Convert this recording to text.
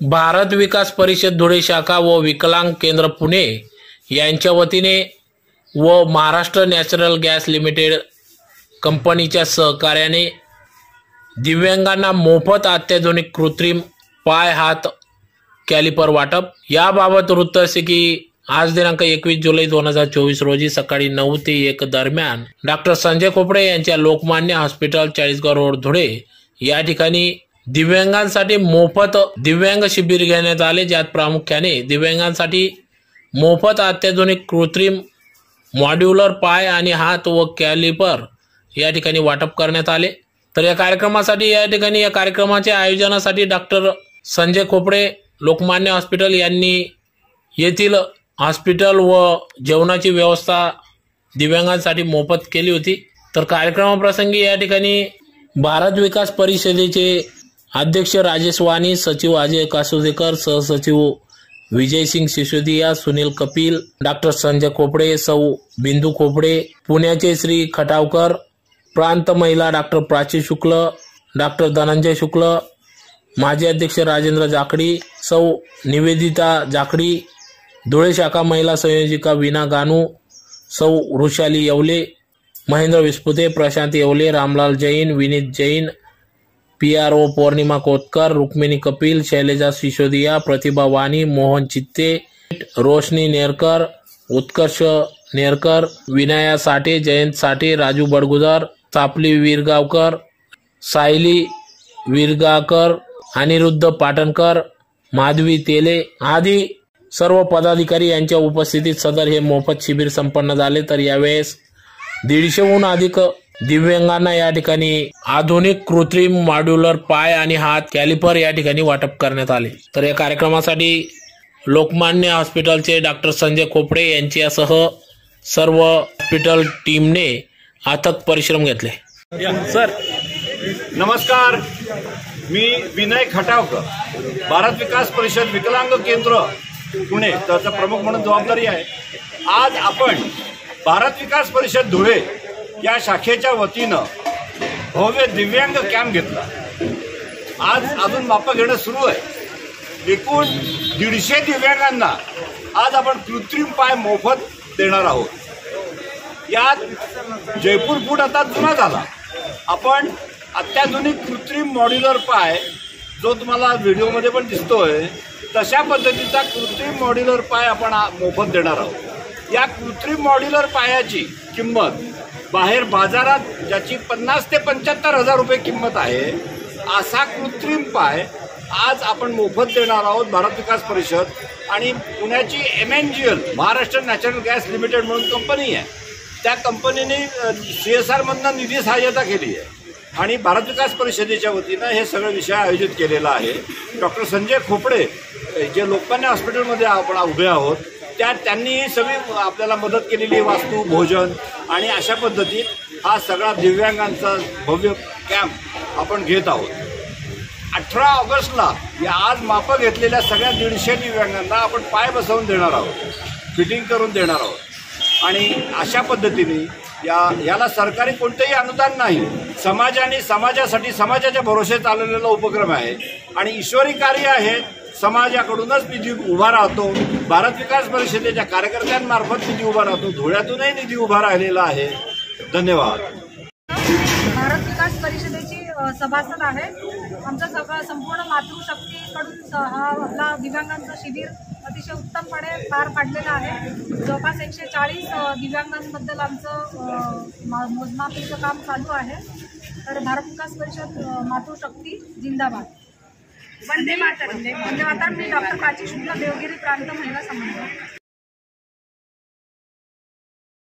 भारत विकास परिषद धुळे शाखा व विकलांग केंद्र पुणे यांच्या वतीने व महाराष्ट्र नॅचरल गॅस लिमिटेड कंपनीच्या सहकार्याने दिव्यांगांना मोफत अत्याधुनिक कृत्रिम पाय हात कॅलिपर वाटप. याबाबत वृत्त असे की आज दिनांक एकवीस जुलै दोन हजार चोवीस रोजी सकाळी नऊ ते एक दरम्यान डॉक्टर संजय खोपडे यांच्या लोकमान्य हॉस्पिटल चाळीसगाव रोड धुळे या ठिकाणी दिव्यांगांसाठी मोफत दिव्यांग शिबिर घेण्यात आले ज्यात प्रामुख्याने दिव्यांगांसाठी मोफत अत्याधुनिक कृत्रिम मॉड्युलर पाय आणि हात व कॅलिपर या ठिकाणी वाटप करण्यात आले. तर या कार्यक्रमासाठी या ठिकाणी या कार्यक्रमाच्या आयोजनासाठी डॉक्टर संजय खोपडे लोकमान्य हॉस्पिटल यांनी येथील हॉस्पिटल व जेवणाची व्यवस्था दिव्यांगांसाठी मोफत केली होती. तर कार्यक्रमाप्रसंगी या ठिकाणी भारत विकास परिषदेचे अध्यक्ष राजेश वाणी सचिव अजय कासोदेकर सहसचिव विजयसिंग सिसोदिया सुनील कपिल डॉक्टर संजय खोपडे सौ बिंदू खोपडे पुण्याचे श्री खटावकर प्रांत महिला डॉक्टर प्राची शुक्ल डॉक्टर धनंजय शुक्ल माजी अध्यक्ष राजेंद्र जाखडी सौ निवेदिता जाखडी धुळे शाखा महिला संयोजिका विना गानू सौ Vrushali Yewale Mahendra Vispute Prashant Yewale Ramlal Jain Vineet Jain P R O Pournima Kotkar Rukmini Kapil Shaileja Sisodia Pratibha Wani Mohan Chitte Roshni Nerkar उत्कर्ष नेरकर विनाया साठे जयंत साठे राजू बडगुजार चापली वीरगावकर सायली वीरगाकर अनिरुद्ध पाटणकर माधवी तेले आदी सर्व पदाधिकारी यांच्या उपस्थितीत सदर हे मोफत शिबिर संपन्न झाले. तर यावेळेस दीडशेहून अधिक दिव्यांगांना या ठिकाणी आधुनिक कृत्रिम मॉड्युलर पाय आणि हात कॅलिपर या ठिकाणी वाटप करण्यात आले. तर या कार्यक्रमासाठी लोकमान्य हॉस्पिटलचे डॉक्टर संजय खोपडे यांच्यासह सर्व हॉस्पिटल टीमने अथक परिश्रम घेतले. सर नमस्कार. मी विनय खटावकर भारत विकास परिषद विकलांग केंद्र पुणे त्याचा प्रमुख म्हणून जबाबदारी आहे. आज आपण भारत विकास परिषद धुळे या शाखेच्या वतीनं भव्य दिव्यांग कॅम्प घेतला. आज अजून मापं घेणं सुरू आहे. एकूण दीडशे दिव्यांगांना आज आपण कृत्रिम पाय मोफत देणार आहोत. यात जयपूर फूट आता जुना झाला. आपण अत्याधुनिक कृत्रिम मॉड्युलर पाय जो तुम्हाला व्हिडिओमध्ये पण दिसतोय तशा पद्धतीचा कृत्रिम मॉड्युलर पाय आपण मोफत देणार आहोत. या कृत्रिम मॉड्युलर पायाची किंमत बाहेर बाजारात ज्याची पन्नास ते पंच्याहत्तर हजार रुपये किंमत आहे असा कृत्रिम पाय आज आपण मोफत देणार आहोत भारत विकास परिषद आणि पुण्याची M N G L Maharashtra natural gas limited म्हणून कंपनी आहे. त्या कंपनीने सी एस आरमधनं निधी सहाय्यता केली आहे. आणि भारत विकास परिषदेच्या वतीनं हे सगळं विषय आयोजित केलेला आहे. डॉक्टर संजय खोपडे जे लोकमान्य हॉस्पिटलमध्ये आपण उभे आहोत त्या त्यांनी ही सगळी आपल्याला मदत केलेली आहे, वास्तू भोजन आणि अशा पद्धतीत हा सगळा दिव्यांगांचा भव्य कॅम्प आपण घेत आहोत. अठरा ऑगस्टला या आज मापं घेतलेल्या सगळ्या दीडशे दिव्यांगांना आपण पाय बसवून देणार आहोत. फिटिंग करून देणार आहोत. आणि अशा पद्धतीने या याला सरकारी कोणतंही अनुदान नाही. समाज आणि समाजासाठी समाजाच्या भरोसे चालवलेला उपक्रम आहे. आणि ईश्वरी कार्य आहे समाजाकडूनच निधी उभा राहतो. भारत विकास परिषदेच्या कार्यकर्त्यांमार्फत निधी उभा राहतो. धुळ्यातूनही निधी उभा राहिलेला आहे. धन्यवाद. भारत विकास परिषदेची सभासद आहे. आमचा सगळा संपूर्ण मातृशक्तीकडून स- हा आपला दिव्यांगांचं शिबिर अतिशय उत्तमपणे पार पाडलेलं आहे. जवळपास एकशे चाळीस दिव्यांगांबद्दल आमचं मा- मोजमापीचं काम चालू आहे. तर भारत विकास परिषद मातृशक्ती जिंदाबाद. वंदे मातरम. वंदे म्हणजे मातरम मी डॉक्टर प्राची शुक्ला देवगिरी प्रांत महिला समन्वय